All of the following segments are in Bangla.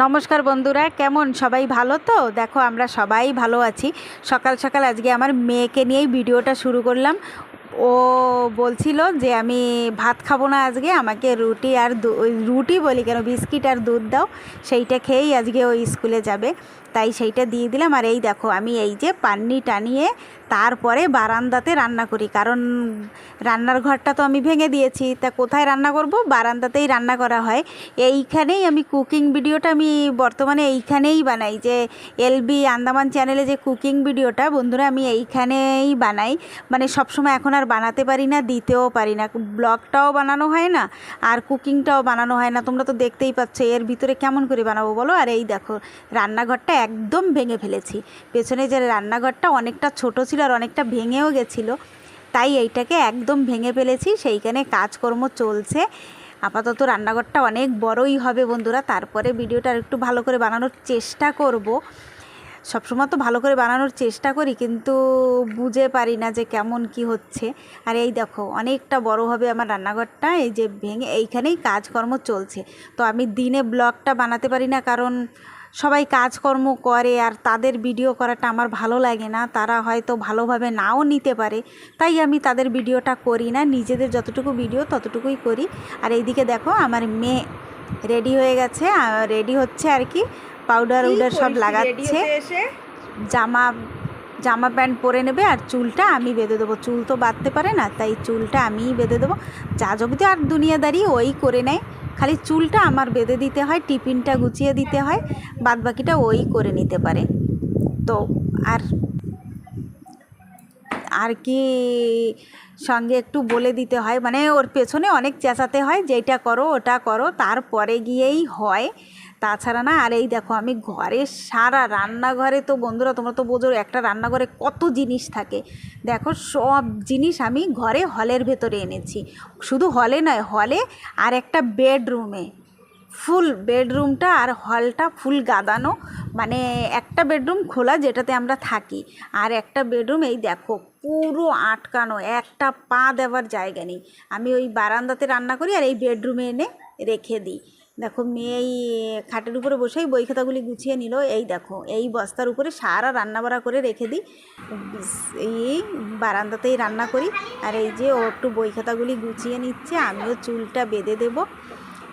নমস্কার বন্ধুরা, কেমন? সবাই ভালো তো? দেখো, আমরা সবাই ভালো আছি। সকাল সকাল আজকে আমার মেয়েকে নিয়েই ভিডিওটা শুরু করলাম। ও বলছিল যে আমি ভাত খাব না আজকে, আমাকে রুটি আর রুটি বলি কেন, বিস্কিট আর দুধ দাও, সেইটা খেয়েই আজকে ও স্কুলে যাবে। তাই সেইটা দিয়ে দিলাম। আর এই দেখো, আমি এই যে পান্নি টানিয়ে তারপরে বারান্দাতে রান্না করি। কারণ রান্নার ঘরটা তো আমি ভেঙে দিয়েছি। তা কোথায় রান্না করব? বারান্দাতেই রান্না করা হয়। এইখানেই আমি কুকিং ভিডিওটা আমি বর্তমানে এইখানেই বানাই। যে এলবি আন্দামান চ্যানেলে যে কুকিং ভিডিওটা, বন্ধুরা আমি এইখানেই বানাই। মানে সবসময় এখন আর বানাতে পারি না, দিতেও পারি না। ব্লগটাও বানানো হয় না আর কুকিংটাও বানানো হয় না। তোমরা তো দেখতেই পাচ্ছ এর ভিতরে কেমন করে বানাবো বলো? আর এই দেখো, রান্নাঘরটা একদম ভেঙে ফেলেছি। পেছনে যে রান্নাঘরটা অনেকটা ছোট ছিল আর অনেকটা ভেঙেও গেছিল, তাই এইটাকে একদম ভেঙে ফেলেছি। সেইখানে কাজকর্ম চলছে। আপাতত রান্নাঘরটা অনেক বড়ই হবে বন্ধুরা। তারপরে ভিডিওটা আর একটু ভালো করে বানানোর চেষ্টা করব। সবসময় তো ভালো করে বানানোর চেষ্টা করি, কিন্তু বুঝে পারি না যে কেমন কি হচ্ছে। আর এই দেখো, অনেকটা বড় হবে আমার রান্নাঘরটা, এই যে ভেঙে এইখানেই কাজকর্ম চলছে। তো আমি দিনে ব্লগটা বানাতে পারি না, কারণ সবাই কাজকর্ম করে আর তাদের ভিডিও করাটা আমার ভালো লাগে না। তারা হয়তো ভালোভাবে নাও নিতে পারে, তাই আমি তাদের ভিডিওটা করি না। নিজেদের যতটুকু ভিডিও ততটুকুই করি। আর এইদিকে দেখো, আমার মেয়ে রেডি হয়ে গেছে রেডি হচ্ছে আর কি পাউডার উডার সব লাগাচ্ছে। জামা জামা প্যান্ট পরে নেবে আর চুলটা আমি বেঁধে দেবো। চুল তো বাঁধতে পারে না তাই চুলটা আমিই বেঁধে দেবো। যা জগতে আর দুনিয়াদারি ওই করে নেয়। খালি চুলটা আমার বেঁধে দিতে হয় টিফিনটা গুছিয়ে দিতে হয় বাদ বাকিটা ওই করে নিতে পারে। তো আর আর কি সঙ্গে একটু বলে দিতে হয়। মানে ওর পেছনে অনেক চেঁচাতে হয় যেটা করো ওটা করো, তারপরে গিয়েই হয়। তাছাড়া না, আর এই দেখো আমি ঘরে সারা রান্নাঘরে তো বন্ধুরা তোমরা তো বোঝো একটা রান্নাঘরে কত জিনিস থাকে। দেখো সব জিনিস আমি ঘরে হলের ভেতরে এনেছি। শুধু হলে নয়, হলে আর একটা বেডরুমে ফুল বেডরুমটা আর হলটা ফুল গাদানো। মানে একটা বেডরুম খোলা যেটাতে আমরা থাকি। আর একটা বেডরুম এই দেখো পুরো আটকানো, একটা পা দেওয়ার জায়গা নেই। আমি ওই বারান্দাতে রান্না করি আর এই বেডরুমে এনে রেখে দিই। দেখো মেয়ে এই খাটের উপরে বসেই বই খাতাগুলি গুছিয়ে নিল। এই দেখো, এই বস্তার উপরে সারা রান্না বাড়া করে রেখে দিই। এই বারান্দাতেই রান্না করি। আর এই যে ও একটু বই খাতাগুলি গুছিয়ে নিচ্ছে, আমিও চুলটা বেঁধে দেবো।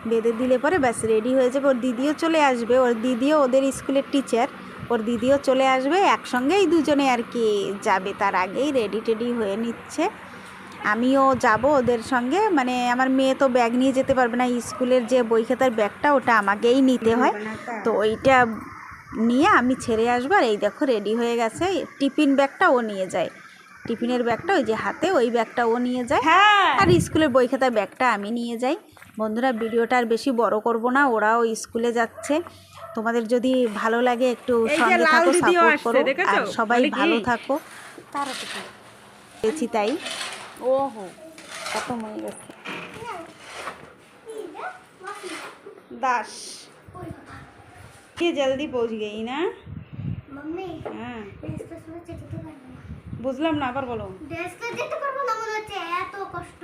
বেঁধে দিলে পরে ব্যাস রেডি হয়ে যাবে। ওর দিদিও চলে আসবে। ওর দিদিও ওদের স্কুলের টিচার ওর দিদিও চলে আসবে। একসঙ্গেই দুজনে আর কি যাবে। তার আগেই রেডি টেডি হয়ে নিচ্ছে। আমিও যাব ওদের সঙ্গে। মানে আমার মেয়ে তো ব্যাগ নিয়ে যেতে পারবে না। স্কুলের যে বই খাতার ব্যাগটা ওটা আমাকেই নিতে হয়। তো। ওইটা নিয়ে আমি ছেড়ে আসব। আর এই দেখো রেডি হয়ে গেছে। টিফিন ব্যাগটা ও নিয়ে যায়। টিফিনের ব্যাগটা ওই যে হাতে ওই ব্যাগটা ও নিয়ে যায়। আর স্কুলের বই খাতার ব্যাগটা আমি নিয়ে যাই। বন্ধুরা ভিডিওটা আর বেশি বড় করব না ওরাও স্কুলে যাচ্ছে। তোমাদের যদি ভালো লাগে একটু সঙ্গে থাকো সাপোর্ট করো। আর সবাই ভালো থাকো। পেয়েছি তাই। ওহো কত মনে গেছে। দাস। কে জলদি পৌঁছ গেই না? হ্যাঁ। বুঝলাম না আবার বলো। ড্রেস করতে পারব না মনে হচ্ছে এত কষ্ট।